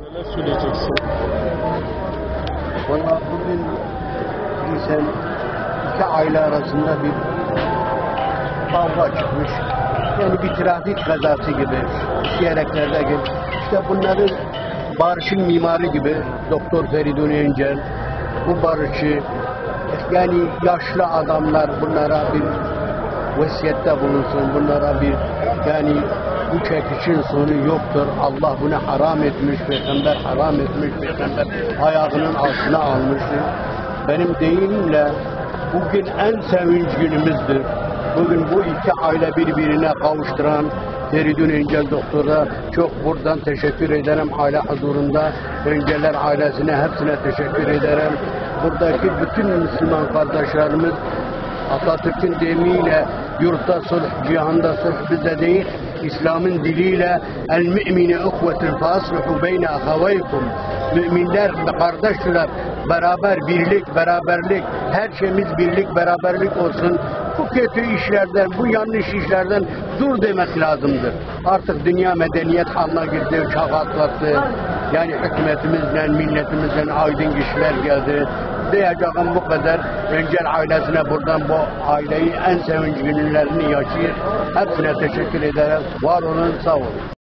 Neler söyleyeceksin? Valla bugün bilsen iki aile arasında bir kavga çıkmış. Yani bir trafik kazası gibi diyereklerde gibi. İşte bunların barışın mimarı gibi Doktor Feridun Öncel bu barışı yani yaşlı adamlar bunlara bir vasiyette bulunsun. Bunlara bir yani bu çekişin sonu yoktur. Allah bunu haram etmiş, peygamber haram etmiş, peygamber ayağının altına almıştır. Benim deyimimle bugün en sevinç günümüzdür. Bugün bu iki aile birbirine kavuşturan Feridun Öncel Doktor'a çok buradan teşekkür ederim aile huzurunda. Önceler ailesine hepsine teşekkür ederim. Buradaki bütün Müslüman kardeşlerimiz Atatürk'ün deyimiyle yurtta sulh, cihanda sulh bize değil, İslam'ın diliyle el mü'mine ukvetun fasluhu beyne ahavaykum. Müminler kardeşler, beraber birlik, beraberlik, her şeyimiz birlik, beraberlik olsun. Bu kötü işlerden, bu yanlış işlerden dur demek lazımdır. Artık dünya medeniyet haline girdi, çağ atlattı. Yani hükümetimizle, milletimizle aydın kişiler geldi diyeceğim bu kadar. Öncel ailesine buradan bu aileyi en sevinç günlerini yaşayır. Hepsine teşekkür ederim. Var olun, sağ olun.